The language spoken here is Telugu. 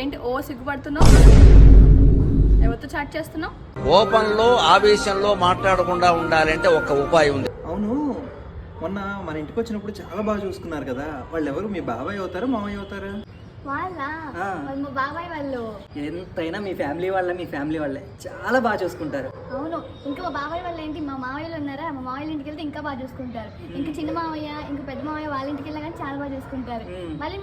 ఏంటి ఓ సిగ్గుపడుతున్నావు? ఎవరితో చాట్ చేస్తున్నావు? కోపంలో ఆవేశంలో మాట్లాడకుండా ఉండాలంటే ఒక ఉపాయం ఉంది. అవును. మొన్న మన ఇంటికి వచ్చినప్పుడు చాలా బాగా చూసుకున్నారు కదా. వాళ్ళు ఎవరు మీ బాబాయ్ అవుతారు మామయ్య అవుతారు? వాళ్ళ? మా బాబాయ్ వాళ్ళు? ఎంతైనా మీ ఫ్యామిలీ వాళ్ళ మీ ఫ్యామిలీ వాళ్ళే. చాలా బాగా చూసుకుంటారు. అవును. ఇంకా మా బాబాయ్ వాళ్ళు ఏంటి? మా మావయ్యలు ఉన్నారా? మా మావయ్య ఇంటికి వెళ్తే ఇంకా బాగా చూసుకుంటారు. ఇంకా చిన్న మావయ్య ఇంకా పెద్ద మావయ్య వాళ్ళ ఇంటికి వెళ్ళా కానీ చాలా బాగా చూసుకుంటారు మళ్ళీ